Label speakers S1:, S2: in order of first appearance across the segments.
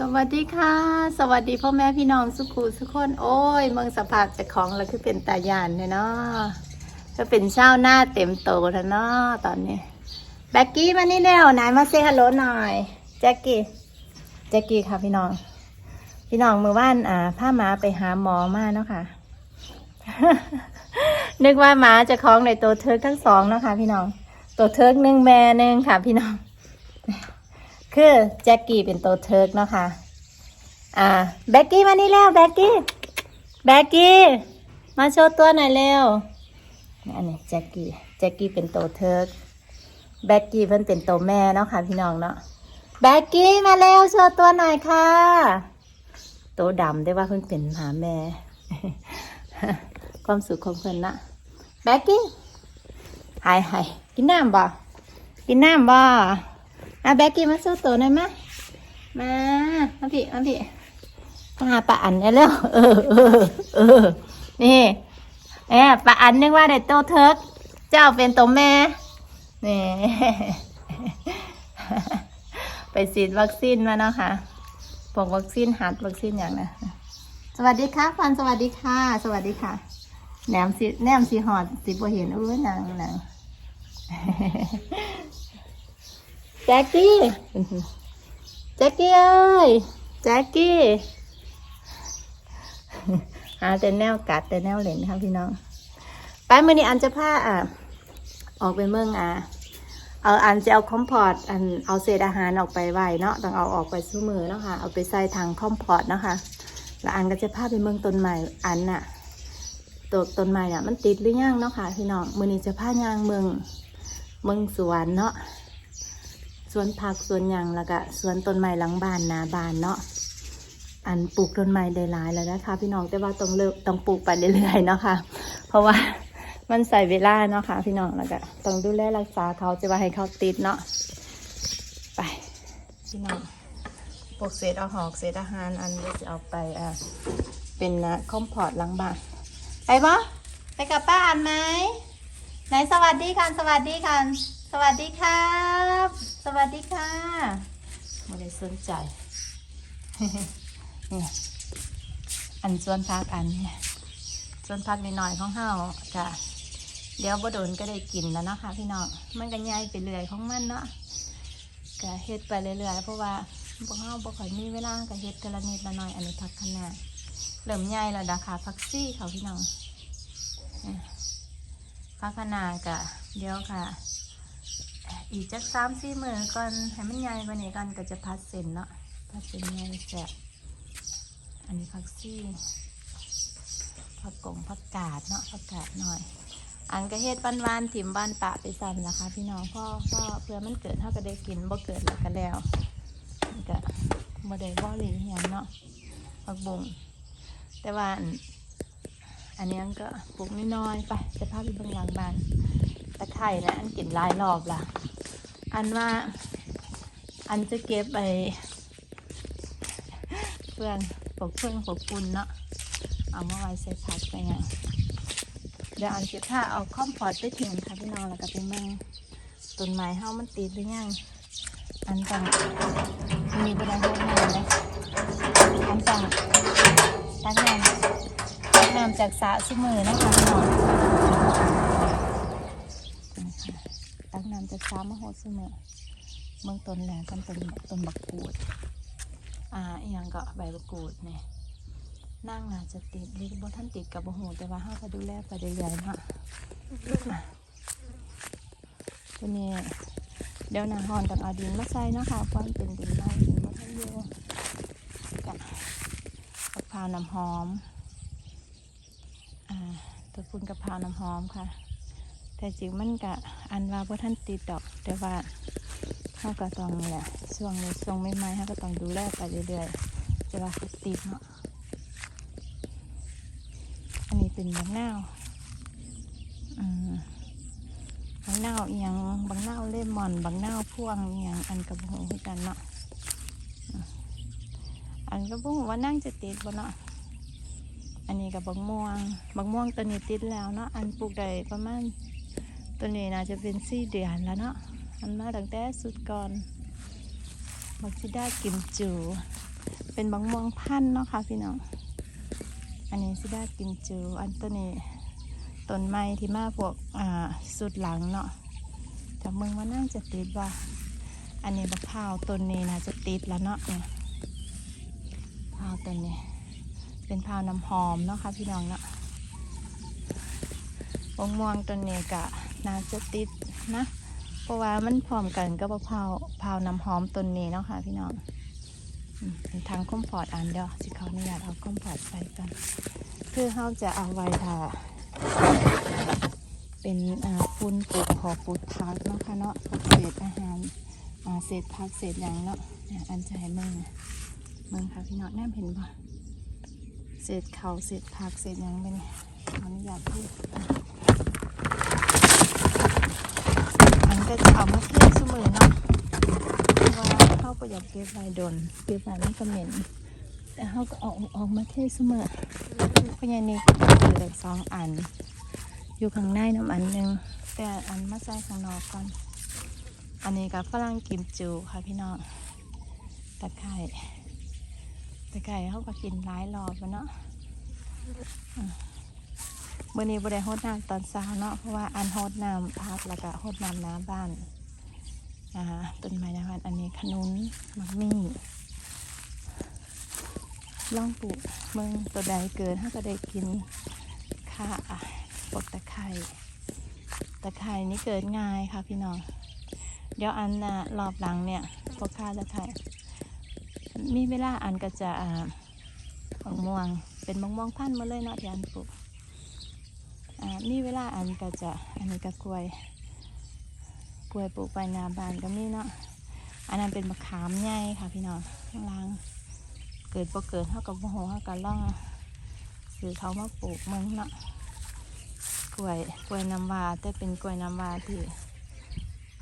S1: สวัสดีค่ะ สวัสดีพ่อแม่พี่น้องสุขุสุขคน โอ้ย เมืองสภาพเจาของแล้วคือเป็นตาญานเนี่ยเนาะก็เป็นเช้าหน้าเต็มโตแล้วเนาะตอนนี้แบ็กกี้มานี่แล้วไหนมาเซฮัลโหลหน่อยแจ็กกี้แจ็กกี้ค่ะพี่น้อง พี่น้องมือว่านอ่าพาหมาไปหาหมอมาเนาะค่ะ นึกว่าหมาเจะคล้าของในตัวเทิร์กทั้งสองเนาะค่ะพี่น้อง ตัวเทิร์กหนึ่งแม่หนึ่งค่ะพี่น้อง คือแจ็กกี้เป็นตัวเทิร์กเนาะค่ะ อ่าแบ็กกี้มานี่แล้วแบ็กกี้แบ็กกี้มาโชว์ตัวหน่อยเร็วอันนี้แจ็กกี้แจ็กกี้เป็นตัวเทิร์กแบ็กกี้เพิ่นเป็นตัวแม่เนาะค่ะพี่น้องเนาะแบ็กกี้มาเร็วโชว์ตัวหน่อยค่ะตัวดำได้ว่าเพิ่นเป็นหาแม่ ความสุขของเพิ่นนะแบ็กกี้หายหายกินน้ำบ่กินน้ำบ่ อะแบกกี้มาโชว์ตัวหน่อยมะมามาพี่มาพี่มาป้าอันเนี่ยเร็วเออเออเออนี่แอบป้าอันนึกว่าได้โตเทิร์กเจ้าเป็นตัวแม่นี่ไปฉีดวัคซีนมาเนาะค่ะปกวัคซีนหัดวัคซีนอย่างนะสวัสดีค่ะฟันสวัสดีค่ะ สวัสดีค่ะแหนมสีแหนมสีหอดสีบัวเห็นอุ้ยนางนาง แจ็คกี้ แจ็คกี้เอ้ย แจ็คกี้ หาแต่แนวกัดแต่แนวเหล่นค่ะพี่น้อง ไปมื่อนี้อันจะพาอะ ออกไปเมืองอะเอาอันจะเอาคอมพอร์ตอันเอาเศษอาหารออกไปไว้เนาะต้องเอาออกไปสู้มือเนาะค่ะเอาไปใส่ทางคอมพอร์ตเนาะค่ะแล้วอันก็จะพาไปเมืองต้นใหม่อันน่ะตัวต้นใหม่อะมันติดหรือยังเนาะค่ะพี่น้องมื่อนี้จะพายางเมืองเมืองสวนเนาะ วนผักสวนหยังแล้วก็สวนต้นไม้หลังบ้านนาบ้านเนาะอันปลูกต้นไม้ได้หลายแล้วนะคะ พี่น้องแต่ว่าต้องเลิกต้องปลูกไปเรื่อยๆเนาะค่ะ เพราะว่ามันใส่เวลาเนาะค่ะ พี่น้องแล้วก็ต้องดูแลรักษาเขาจะว่าให้เขาติดเนาะไปพี่น้องพวกเศษอาหอกเศษอาหารอันนี้จะเอาไปอะเป็นนะคอมพอร์ตหลังบ้านไปปะไปกับป้าอันไหมไหนสวัสดีค่ะสวัสดีค่ะ สวัสดีครับ สวัสดีค่ะไม่ได้สนใจนี่อันส่วนพักอันเนี่ยส่วนพักน้อยๆของเฮาจ้ะเดี๋ยวบ่โดนก็ได้กินแล้วเนาะค่ะพี่น้องมันก็ใหญ่ไปเรื่อยของมันเนาะก็เฮ็ดไปเรื่อยๆเพราะว่าพวกเฮาบ่ค่อยมีเวลาก็เฮ็ดแต่ละนิดละหน่อยอันนี้พักขนาดเริ่มใหญ่แล้วนะคะพักซี่เขาพี่น้องพัฒนากะเดี๋ยวค่ะ อีกจักสามสี่มือก่อนให้มันใหญ่กว่านี้ก่อนก็จะพัดเส้นเนาะพัดเส้นใหญ่แสบอันนี้ผักซี่ผักกงผักกาดเนาะผักกาดหน่อย อันก็เฮ็ดบ้านวานๆถิ่มบ้านปะไปซ้ำนะคะพี่น้องพ่อพ่อเพื่อมันเกิดเท่าก็ได้กินบ่เกิดแล้วก็แล้วก็บ่ได้บ่หลีเหียงเนาะผักบุงแต่ว่าอันนี้ก็ปลูกน้อยๆไปจะพาไปเบิ่งหลังบ้าน ตะไคร่นะอันกินหลายรอบละอันว่าอันจะเก็บไปเพื่อนปกเพื่อนปลูกปุ่นเนาะเอามาไว้ใส่ผักไปไงเดี๋ยวอันจะถ้าเอาคอมพอร์ตไปถึงค่ะพี่น้องแล้วก็ไปมืองต้นไม้เฮามันติดหรือยังอันต่างมีบรรดาเยอะมากเลยอันต่างตั้งนน้ำจากสระสมือนะคะพี่น้อง ตักน้ำจากสระมาโหดสมือเมืองต้นแหลกันต้นต้นบักกูด อ่าอีหยังก็ใบบักกูดเนี่ยนั่งน่าจะติดหรือบ่ท่านติดกับบ่หูแต่ว่าห้าก็ดูแลไปเรื่อยๆเนาะตัวนี้เดี๋ยวนาหอนต้องเอาดินมาใส่นะคะเพราะมันเป็นดินไม้ดินบ่ท่านอยู่กับมะพราน้ำหอม อ่าตัวพุ่นกะเพราน้ำหอมค่ะ แต่จริงมันกะอันว่าพ่ท่านติดดอก แต่ว่าเขาก็ต้องนี่แหละช่วงนี้ช่วงใหม่ๆเขาก็ต้องดูแลไปเรื่อยๆจะว่าเขาติดเนาะอันนี้เป็นบางนาวบางนาวอียงบางนาวเลมอนบางนาวพ่วงอียงอันกระบุงกันเนาะอันกระบุงว่านั่งจะติดบ่เนาะอันนี้กับบักม่วงบักม่วงตัวนี้ติดแล้วเนาะอันปลูกได้ประมาณ ตัวนี้น่าจะเป็นสี่เดือนแล้วเนาะมันมาตั้งแต่สุดก่อนบักซิด้ากิมจู เป็นบังม่วงพันเนาะค่ะพี่น้อง อันนี้สิด้ากินจู อันตัวนี้ต้นไม้ที่มาพวกอ่าสุดหลังเนาะแต่เมืองว่านั่งจะติดว่า อันนี้บักพาวต้นนี้นะจะติดแล้วเนาะเนี่ยพาวต้นนี้ เป็นพาวน้ำหอมเนาะค่ะพี่น้องเนาะมะม่วงต้นนี้กะ น่าจะติดนะ เพราะว่ามันพร้อมกันกับมะพร้าวพร้าวน้ำหอมต้นนี้เนาะค่ะพี่น้องเป็นทางคอมพอร์ตอันเดียวสิเขาอนุญาตเอาคอมพอร์ตใส่กันคือเขาจะเอาไว้ถ้าเป็นอ่าปูนปลูกพอปลูกพักเนาะค่ะเนาะเศษอาหารเศษพักเศษอย่างเนาะอันจะให้เมืองเมืองค่ะพี่น้องแนมเห็นปะเศษเขาเศษพักเศษหยังไปเนี่ยขออนุญาตพูดอะ มัน ก็จะเอามาเทสมือเนาะเพราะว่าเขาก็อยากเก็บไว้โดนเก็บไว้มันก็เหม็นแต่เขาก็เอาออกมาเทสมอเพราะอย่านี้ก็คือเหล็กสองอัน อยู่ข้างในน้ำอันหนึ่งแต่อันมาใส่ข้างนอกก่อน อันนี้กับฝรั่งกิมจูค่ะพี่น้องตะไคร่ตะไคร่เขาก็กินหลายรอบแล้วเนาะ มื่อนี้บริโภคน้ำตอนเช้าเนาะเพราะว่าอันโฮดน้ำพักแล้วก็โฮดน้ำน้ำบ้านอ่าต้นไม้ในบ้านอันนี้ขนุนมักมี่ล่องปลูกเมืองตัวใดเกินถ้าก็ได้กินค่าปลดตะไคร่ตะไคร่นี่เกิดง่ายค่ะพี่น้องเดี๋ยวอันนะรอบหลังเนี่ยพวกค่าตะไคร่มีเวลาอันก็จะอ่าบักม่วงเป็นมะม่วงพันธุ์มาเลยเนาะที่อันปลูก มีเวลาอันก็จะอันนี้ก็กล้วย กล้วยปลูกไปนาบานก็มีเนาะอันนั้นเป็นมะขามใหญ่ค่ะพี่น้องข้างล่าง เกิดบ่เกิดเท่ากับโมโหเท่ากับล่องซื้อเขามาปลูกมืองเนาะกล้วยกล้วยน้ำวาแต่เป็นกล้วยน้ำวาที่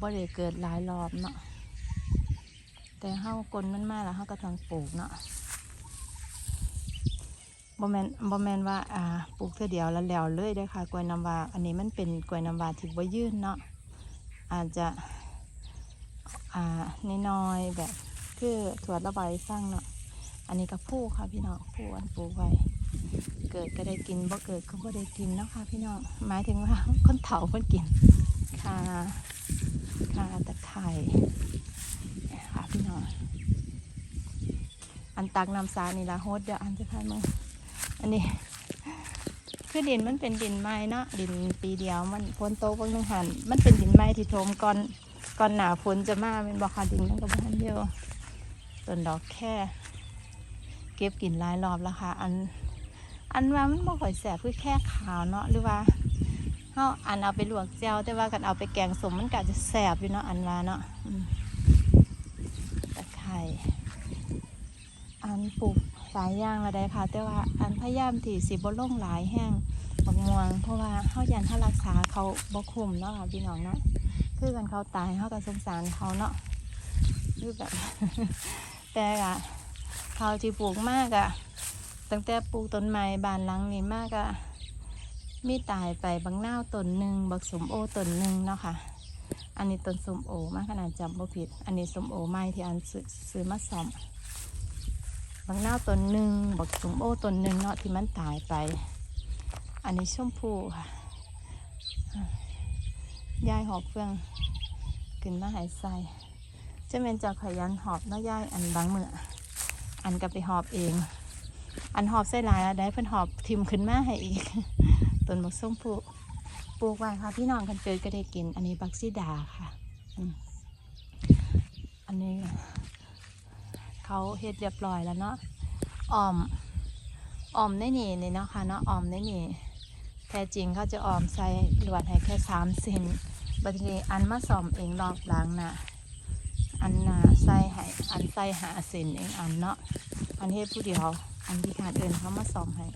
S1: บ่ได้เกิดหลายรอบเนาะแต่เฮากลนมันมาแล้วเฮาก็ต้องปลูกเนาะ บ่แมนบ่แมนว่าอ่าปลูกเท่อเดียวแล้วแล้วเลยด้ค่ะกล้วยน้ำวาอันนี้มันเป็นกล้วยน้ำวาที่บ่ยืนเนาะอาจจะอ่าน้อยๆแบบคือถั่วระบายฟังเนาะอันนี้ก็ผู้ค่ะพี่น้องผู้อันปลูกไว้เกิดก็ได้กินบ่เกิดก็บ่ได้กินเนาะค่ะพี่น้องหมายถึงว่าคนเฒ่าคนกินคาคาตะไคร่ค่ะพี่น้องอันตักน้ำสานี่ละโฮดเดี๋ยวอันจะพามา อันนี้ คือดินมันเป็นดินไม้เนาะดินปีเดียวมันฝนโตบางนึงหันมันเป็นดินไม้ที่โถมก่อนก่อนหนาฝนจะมาเป็นบอกค่ะดินมันก็บ้านเดียวต้นดอกแค่ เก็บกินหลายรอบแล้วค่ะ อัน อันว่ามันบ่ค่อยแสบคือแค่ขาวเนาะหรือว่าเฮาอันเอาไปลวกเจียวแต่ว่ากันเอาไปแกงสมมันก็จะแสบอยู่เนาะอันว่าเนาะตะไคร่อันปลูก หลายอย่างละได้ค่ะ แต่ว่าอันพยายามที่สิบ่ลงหลายแห้งบักม่วง เพราะว่าเฮายันเฮารักษาเขาบ่คุ้มเนาะค่ะพี่น้องเนาะคือกันเขาตายเฮาก็สงสารเขาเนาะคือแบบแต่อะเขาที่ปลูกมากอะตั้งแต่ปลูกต้นไม้บานหลังนี้มากอะมีตายไปบางนาต้นหนึ่งบักสมโอต้นหนึ่งเนาะค่ะ อันนี้ต้นสมโอมากขนาดจำบ่ผิด อันนี้สมโอไม้ที่อันซื้อซื้อมาซ่อม บางหน้าต้นหนึ่งบักสมโอต้นหนึ่งเนาะที่มันตายไป อันนี้ชมพูค่ะยายหอบเฟืองขึ้นมาหายใส่เจะเป็นจะขยันหอบเนาะยายอันบางเมื่ออันก็ไปหอบเอง อันหอบใส่ลายแล้วได้เพิ่นหอบทิมขึ้นมาให้อีกต้นบักส้มผูปลูกไว้ค่ะพี่น้องกันเกิดก็ได้กิน อันนี้บักซีดาค่ะอันนี้ เขาเฮ็ดเรียบร้อยแล้วเนาะออมออมได้หนีนี่เนาะค่ะเนาะออมได้หนีแท้จริงเขาจะออมใส่ลวดให้แค่สามเซนบัดนี้อันมาซ่อมเองรอบหลังน่ะอันน่ะใส่ให้อันใส่หาเซนเองอันเนาะอันเฮ็ดผู้เดียวอันที่ขาดเดินเขามาซ่อมให้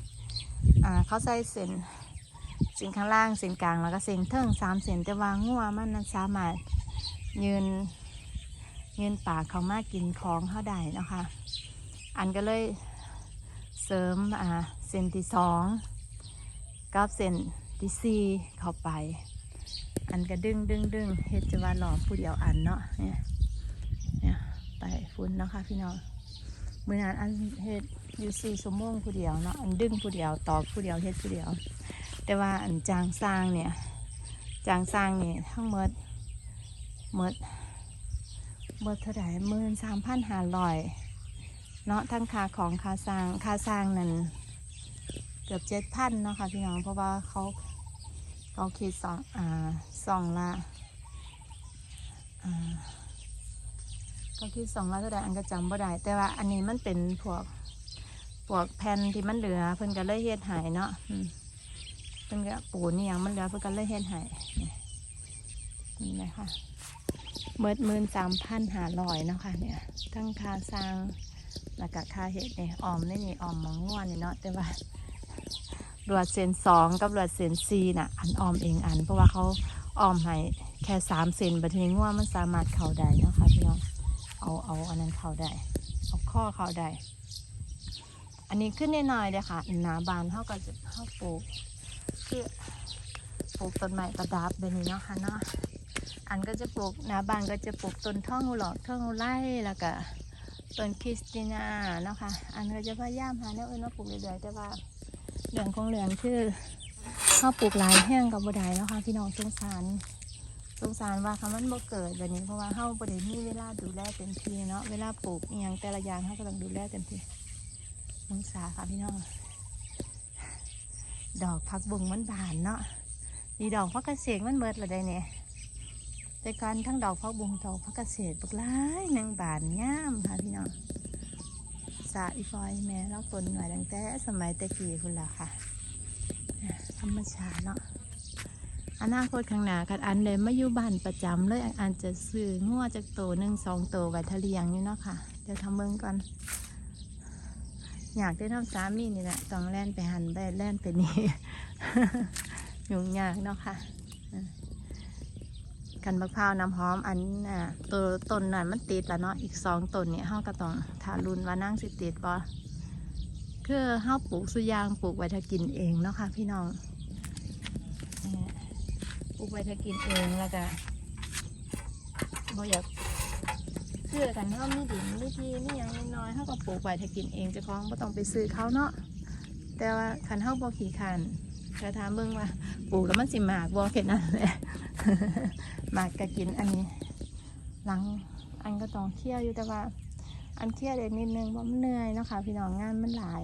S1: อ่าเขาใส่เซนเส้นข้างล่างเส้นกลางแล้วก็เส้นเทิงสามเส้นแต่ว่างัวมันนั้นสามารถยืน เงินป่ากเขามากินของเขาได้นะคะ อันก็เลยเสริมอ่าเซนที่สองกับเซนที่สี่เข้าไป อันก็ดึงดึงดึงเฮ็ดจะว่าหลอมผู้เดียวอันเนาะเนี่ยเนี่ยไปฟุ้นนะคะพี่น้องมือนั้นอันเฮ็ดอยู่สี่ชั่วโมงผู้เดียวเนาะอันดึงผู้เดียวตอกผู้เดียวเฮ็ดผู้เดียว แต่ว่าอันจางสร้างเนี่ยจางสร้างเนี่ยทั้งหมดหมด หมดเท่าไหร่หมื่นสามพันห้าร้อยเนาะทั้งค่าของค่าสร้างค่าสร้างนั่นเกือบเจ็ดพันเนาะค่ะพี่น้องเพราะว่าเขาเขาคิดสองอ่าสองละอ่าเขาคิดสองละเท่าไหร่อันก็จำบ่ได้แต่ว่าอันนี้มันเป็นพวกพวกแผ่นที่มันเหลือเพิ่นก็เลยเฮ็ดหายเนาะเพิ่นก็ปูนี่ยังมันเหลือเพิ่นก็เลยเฮ็ดให้นี่นี่เลยค่ะ เบิดหมื่นสามพันหาลอยเนาะค่ะเนี่ยทั้งค่าสร้างแล้วก็ค่าเฮ็ดเนี่ยออมนี่นี่ออมมองง่วนนี่เนาะแต่ว่าลวดเซนสองกับลวดเซนสี่น่ะ อันออมเองอัน เพราะว่าเขาออมให้แค่สามเซนบัดนี้ง่วนมันสามารถเข้าได้เนาะค่ะพี่น้องเอาเอาอันนั้นเข้าได้เอาข้อเข้าได้อันนี้ขึ้นแน่นอยเลยค่ะหนาบานเท่ากับจะเท่าปลูกคือปลูกต้นไม้ประดับแบบนี้เนาะค่ะเนาะ อันก็จะปลูกนาบานก็จะปลูกต้นท่องหลอกท่องหูไล่แล้วก็ต้นคริสติน่าเนาะค่ะ อันก็จะพยายามหาแนวอื่นมาปลูกเรื่อยๆแต่ว่าเรื่องของเรื่องคือเขาปลูกหลายแห้งกับบัไดเนาะค่ะพี่น้องสงสารสงสารว่าคำมันบ่เกิดแบบนี้เพราะว่าเขาบ่ได้มีเวลาดูแลเต็มที่เนาะเวลาปลูกอย่างแต่ละอย่างเขาก็ต้องดูแลเต็มที่สงสารค่ะพี่น้อง ดอกพักบุงมันบานเนาะดีดอกพักกระเกษตรมันเมิดละได้เนี่ย แต่การทั้งดอกพักบุงดอกพักเกษตรบักหลายนางบานงามค่ะพี่น้องสาอีฟอยแม่เราปนหน่อยตั้งแต่สมัยตะกี้พุ่นละค่ะ ธรรมชาติเนาะอนาคตข้างหน้าคันอันเลยมาอยู่บ้านประจำเลยอันจะซื้องัวจากโตหนึ่งสองโตไว้ทะเลียงนี่เนาะค่ะเดี๋ยวทำเมืองก่อน อยากได้ทำสามีนี่แหละต้องแล่นไปหันไปแล่นไปนี่ ยุ่งยากเนาะค่ะ กันมะพร้าวน้ำหอมอันน่ะตัวต้นนั่นมันติดแล้วเนาะอีกสองต้นเนี่ยเฮาก็ต้องทารุนว่านั่งสิติดบ่คือเฮาปลูกสุยางปลูกไว้ถ้ากินเองเนาะค่ะพี่น้องเอ่อปลูกไว้ถ้ากินเองแล้วก็บ่อยากเพื่อกันเขามีดินมีที่มีอย่างน้อยเขาก็ปลูกไว้ถ้ากินเองเจะคล้าของไม่ต้องไปซื้อเขาเนาะแต่ว่าคันเขาบอขี่คัน กระทามเบิ่งว่าปลูกแล้วมันสิหมากบอแค่นั้นแหละหมากก็กินอันนี้ หลังอันก็ต้องเที่ยวอยู่แต่ว่า อันเที่ยวเด็กนิดนึงเพราะมันเหนื่อยเนาะค่ะพี่น้องงานมันหลาย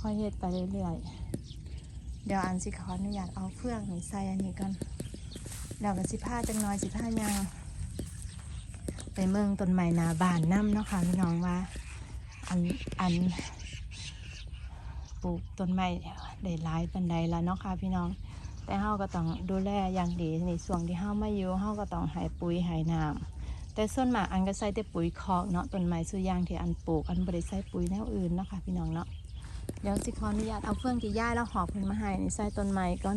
S1: คอยเฮ็ดไปเรื่อยๆเดี๋ยวอันสิขออนุญาตเอาเฟื่องนี่ใส่อันนี้ก่อนเดี๋ยวก็สิผ้าจังน้อยสิผ้ายางไปเมืองต้นไม้นาบานน้ำเนาะค่ะพี่น้องว่า อันอันปลูกต้นไม้ ได้หลายปันใดแล้วเนาะค่ะพี่น้อง แต่เฮาก็ต้องดูแลอย่างดีในส่วนที่เฮามาอยู่เฮาก็ต้องให้ปุ๋ยให้น้ำแต่ส่วนมากอันก็ใส่แต่ปุ๋ยคอกเนาะต้นไม้สุยางที่อันปลูกอันบ่ได้ใส่ปุ๋ยแนวอื่นเนาะค่ะพี่น้องเนาะเดี๋ยวสิขออนุญาตเอาเฟื่องที่ย่าแล้วหอบเพิ่นมาให้นี่ใส่ต้นไม้ก่อน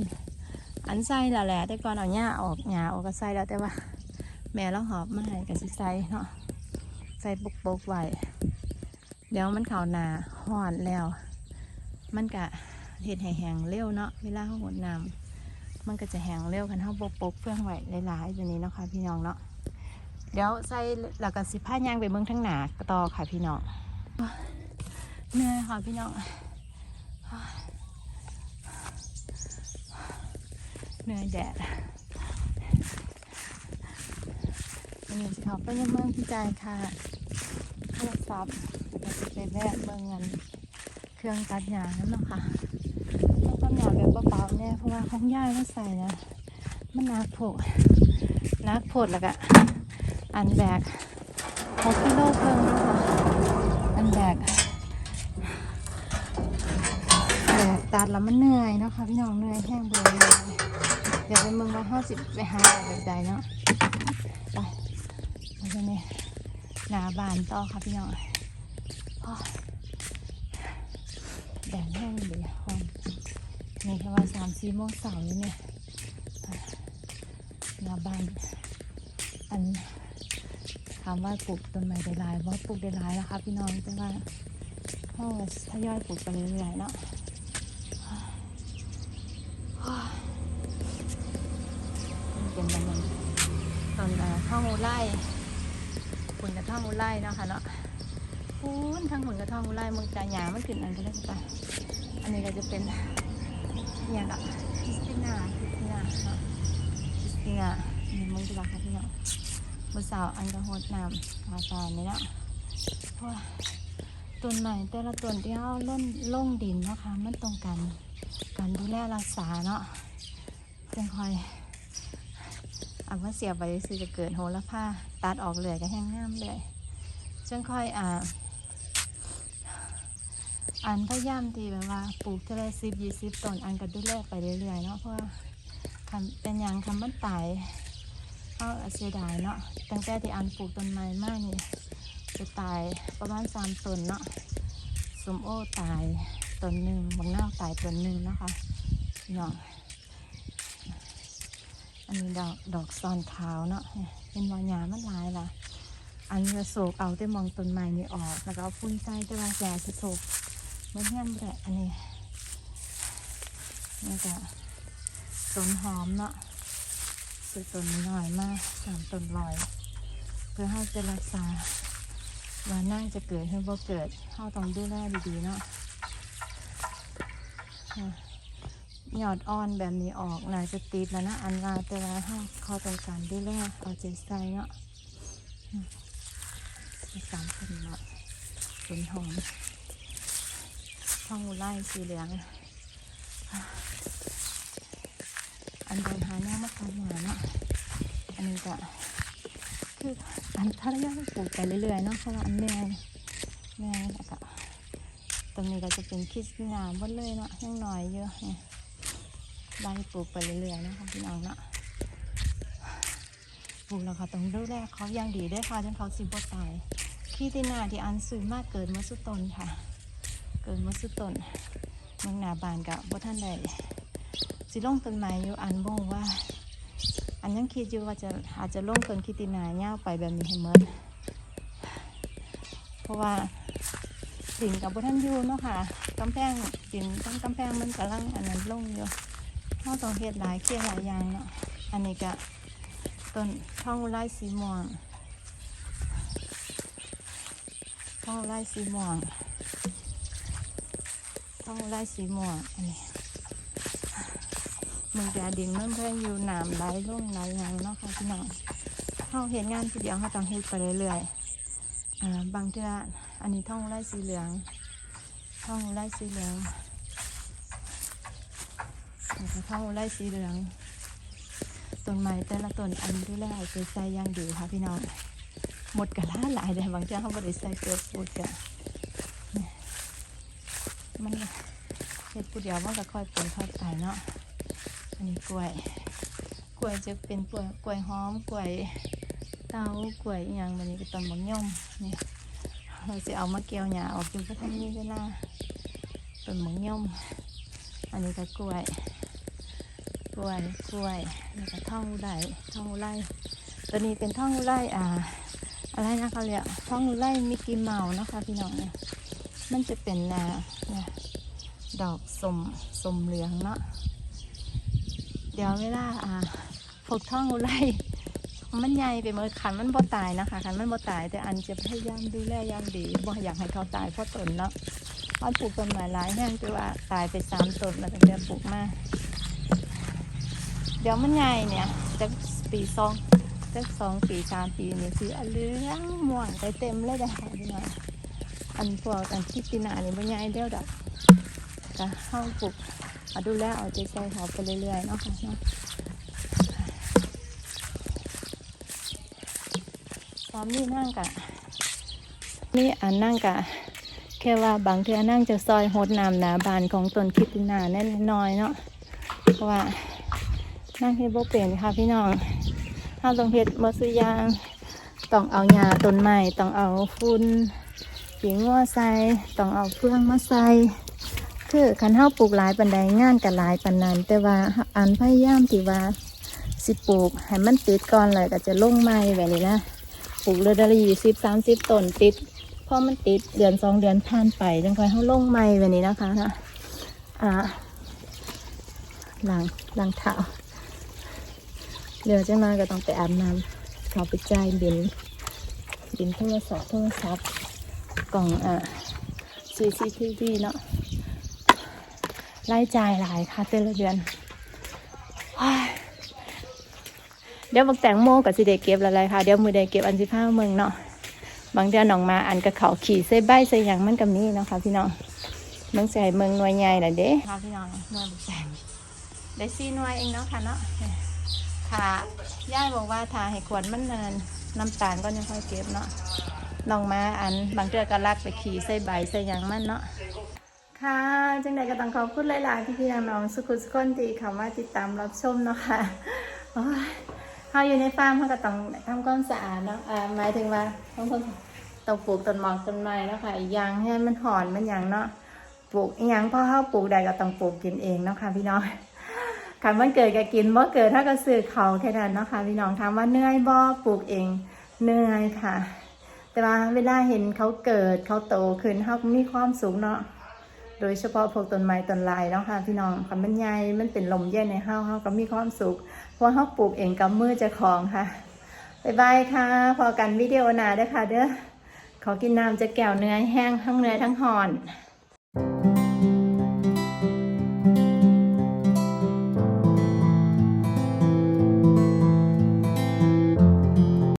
S1: อันใส่แล้วแหละแต่ก่อนเอาหญ้าออกหญ้าออกก็ใส่แล้วแต่ว่า แม่เราหอบมาให้กับสิใส่เนาะใส่ปกปกไว้เดี๋ยวมันเข่าหนาห่อนแล้ว มันกะ เห็ดให้แห้งเร็วเนาะเวลาเขาหดน้ำมันก็จะแห้งเร็วคันเขาปกปกๆเพื่องไว้หลายๆแบบนี้เนาะค่ะพี่น้องเนาะเดี๋ยวใส่แล้วก็สิผ้ายางไปเมืองทั้งหนากระต่อค่ะพี่น้องเหนื่อยค่ะพี่น้องเหนื่อยแดดวันนี้สิเขาไปยังเมืองพี่ใจายค่ะโทรศัพท์จะไปแวะเมืองเงินเครื่องตัดหญ้านั่นเนาะค่ะ ต้องตัดหญ้าแบบเบาๆเนี่ยเพราะว่าของย่ายมาใส่นะมันนักโผดนักโผดแล้วก็อันแบกหกกิโลเพิ่มนะค่ะอันแบกแบกตัดแล้วมันเหนื่อยนะคะพี่น้องเหนื่อยแห้งเบื่อเลยเดี๋ยวไปเมืองว่าห้าสิบไปหาแบบใดเนาะไปแล้วก็เนี่ยหนาบานต่อค่ะพี่น้องแดดแห้งเลยห้อง นี่แค่ว่าสามสี่โมงเสาร์นี่เนี่ยหนาบานอันถามว่าปลูกต้นไม้ได้หลายว่าปลูกได้หลายแล้วค่ะพี่น้องแต่ว่าพ่อทยอยปลูกไปเรื่อยๆเนาะเป็นมันมันตอนท่องอุไล่คุณจะท่องอุไล่เนาะคะเนาะพูนทางหุ่นกระทองอุไรเมืองจ่าหยามันขึ้นอันก็ได้ปะอันนี้ก็จะเป็น อย่างละคริสติน่าคริสติน่าเนาะคริสติน่านี่มึงจะรักค่ะพี่เนาะเมื่อสาวอันกระโหดน้ำอาสานี่เนาะเพราะต้นใหม่แต่ละต้นที่เอาล่นลงดินนะคะมันตรงกันการดูแลรักษาเนาะจังคอยอาว่าเสียไปซื้อจะเกิดโหระพาตัดออกเลยก็แห้งงามเลยจังคอยอ่า อันพยายามที่แบบว่าปลูกเทะเลสิบยี่สิบต้นอันก็ดูแลไปเรื่อยๆเนาะเพราะว่าคำเป็นอย่างคำมันตายเขาเสียดายเนาะตั้งแต่ที่อันปลูกต้นไม้มากนี่จะตายประมาณสามต้นเนาะสมโอตายต้นหนึ่งบางหน้าตายต้นหนึ่งนะคะพี่น้องอันนี้ดอกดอกซอนขาวเนาะเป็นวายามันลายล่ะอันจะโศกเอาแต่มองต้นไม้นี่ออกแล้วก็เอาฟุ้นใส่แต่ว่าแกจะโศก มันเงี้ยแหละอันนี้นี่ก็ต้นหอมเนาะซื้อต้นน่อยมากสามต้นลอย เพื่อให้จะรักษาว่านั่งจะเกิดให้บ่เกิดเข้าต้องดูแลดีๆเนาะหยอดอ่อนแบบนี้ออกน่าจะติดแล้วนะ อันว่าแต่ว่าเขาเขาต้องการดูแลเอาใจใส่เนาะสามต้นเนาะต้นหอม ท้องอุไล่สีเหลือง อันเดินหาแนวมะขามหวานเนาะอันนี้ก็คืออันถ้าระยะปลูกไปเรื่อยๆเนาะเพราะว่าอันแม่แม่แล้วก็ตรงนี้ก็จะเป็นคริสตินาหมดเลยเนาะยังหน่อยเยอะเนี่ยไล่ปลูกไปเรื่อยๆเนาะคะพี่น้องเนาะปลูกแล้วก็ต้องดูแลเขาอย่างดีได้ค่ะจนเขาสิบตายคริสตินาที่อันซื้อมากเกิดมาสุดตนค่ะ เกิดมาสุดต้นมืองหนาบานกับว่ท่านใดสิลงต้นไม้อยู่อันบ่งว่า อันยังคิดอยู่ว่าจะอาจจะลงต้นคิตินาเง่าไปแบบนี้ให้เหมือนเพราะว่าดินกับบ่ท่านอยู่เนาะค่ะกำแพงดินทั้งกำแพงมันกำลังอันนั้นลงอยู่เราต้องเฮ็ดหลายเคลียหลายอย่างเนาะอันนี้ก็ต้นท่องุไรสีม่วงท่องุไรสีม่วง ท้องไร่สีม่วงอันนี้มึงจะดินมันเพิ่งอยู่หนามไหลลงไหลหยังเนาะค่ะพี่น้องเขาเห็นงานทีเดียวเขาต้องเฮ็ดไปเรื่อยๆอ่าบางเทื่ออันนี้ท้องไร่สีเหลืองท้องไร่สีเหลืองท้องไร่สีเหลืองต้นไม้แต่ละต้นอันดูแลเอาใจใส่ย่างดีค่ะพี่น้องหมดกระลาหลายแต่บางเทื่อเขาไม่ได้ใส่เกลือปูดกัน มันเห็ดผู้เดียวมันก็ค่อยเป็นค่อยตายเนาะอันนี้กล้วย กล้วยจะเป็นกล้วยกล้วยหอมกล้วยเต้ากล้วยอย่างแบบนี้ก็ต้นบักย่อมนี่เราจะเอามาเกี่ยวหญ้าออกอยู่ก็ทำนี้เวลาต้นบักย่อมอันนี้ก็กล้วย กล้วยกล้วยแล้วก็ท่องไรท่องไรตัวนี้เป็นท่องไรอ่าอะไรนะเขาเรียกท่องไรมิกกี้เมาส์นะคะพี่น้องเนี่ย มันจะเป็นแนวเนี่ยดอกสมสมเหลืองเนาะเดี๋ยวเวลาอ่าพกท่องอุไรมันใหญ่ไปเมื่อขันมันบ่ตายนะคะขันมันบ่ตาย แต่อันจะพยายามดูแลอย่างดีบ่อยากให้เขาตายเพราะตนเนาะอันปลูกต้นไม้หลายแห้งแต่ว่าตายไปสามต้นแล้วตั้งแต่ปลูกมาเดี๋ยวมันใหญ่เนี่ยจะปีสองจะสองปีสามปีนี่คืออันเหลืองม่วงไปเต็มเลยได้ค่ะพี่น้อง อันพวกอันที่ปีนานี่มันง่ายเดียวดอกก็เข้าปลูกเอาดูแลเอาใจใส่เขาไปเรื่อยๆเนาะค่ะเนาะตอนนี้นั่งกะนี่อันนั่งกะแค่ว่าบางเทือนั่งจะซอยโหดน้ำหนาบานของต้นคิดนาแน่นน้อยเนาะเพราะว่านั่งเฮ็ดบ่เป็นค่ะพี่น้องถ้าต้องเฮ็ดมอสุอยางต้องเอาหญ้าต้นไม้ต้องเอาฝุ่น ขีงัวใส่ต้องเอาเฟืองมาใส่คือคันเฮาปลูกหลายปันใดงานกับหลายปันนั้นแต่ว่าอันพยายามที่ว่าสิปลูกให้มันติดก่อนเลยก็จะลงไม้แบบนี้นะปลูกเรือนละยี่สิบสามสิบต้นติดพอมันติดเดือนสองเดือนผ่านไปจังค่อยเฮาลงไม้แบบนี้นะคะนะอ่าหลังหลังเท้าเดี๋ยวจังมาก็ต้องไปอาบน้ำเขาไปจ่ายบินบินโทรศัพท์โทรศัพท์ กล่องอ่า CCTV เนาะรายจ่ายหลายค่ะแต่ละเดือน เดี๋ยวบักแตงโมกับสิเดเก็บอะไรค่ะ เดี๋ยวมือเดเก็บอันสิผ้าเมืองเนาะ บางเดือนน้องมาอันกับเขาขี่ใส่ใบใส่หยังมันกับนี้เนาะค่ะพี่น้อง เมืองใส่เมืองหน่วยใหญ่แหละเด้ค่ะพี่น้องหน่วยบักแตงได้ซีหน่วยเองเนาะค่ะเนาะค่ะย่ายบอกว่าทาให้ขวดมันนานน้ำตาลก็ยังค่อยเก็บเนาะ น้องมาอันบางเทื่อก็ลักไปขี่ใส่ใบใส่ยังมันเนาะค่ะจังใดก็ต้องขอบคุณหลายๆที่พี่น้องๆสุขุสุขคนที่เข้ามาติดตามรับชมเนาะค่ะโอ้ยเขาอยู่ในฟาร์มเขาก็ต้องทำความสะอาดเนาะอ่าหมายถึงว่าต้องต้องต้องปลูกต้นหมอกต้นไม้เนาะค่ะยางให้มันหอนมันอย่างเนาะปลูกยางพ่อเขาปลูกใดก็ต้องปลูกกินเองเนาะค่ะพี่น้องขันวันเกิดก็กินบ่เกิดถ้าก็ซื้อเขาแค่นั้นเนาะค่ะพี่น้องถามว่าเหนื่อยบ่ปลูกเองเหนื่อยค่ะ แต่ว่าเวลาเห็นเขาเกิดเขาโตขึ้นเขาก็มีความสูงเนาะโดยเฉพาะพวกต้นไม้ต้นลายเนาะค่ะพี่น้องค่ะมันใหญ่มันเป็นลมเย็นในเฮาเฮาก็มีความสุขเพราะเฮาปลูกเองกับมือเจ้าของค่ะบายบายค่ะ พอกันวิดีโอหน้าเด้อค่ะเด้อขอกินน้ำจะแก้วเนื้อแห้งทั้งเนื้อทั้งหอน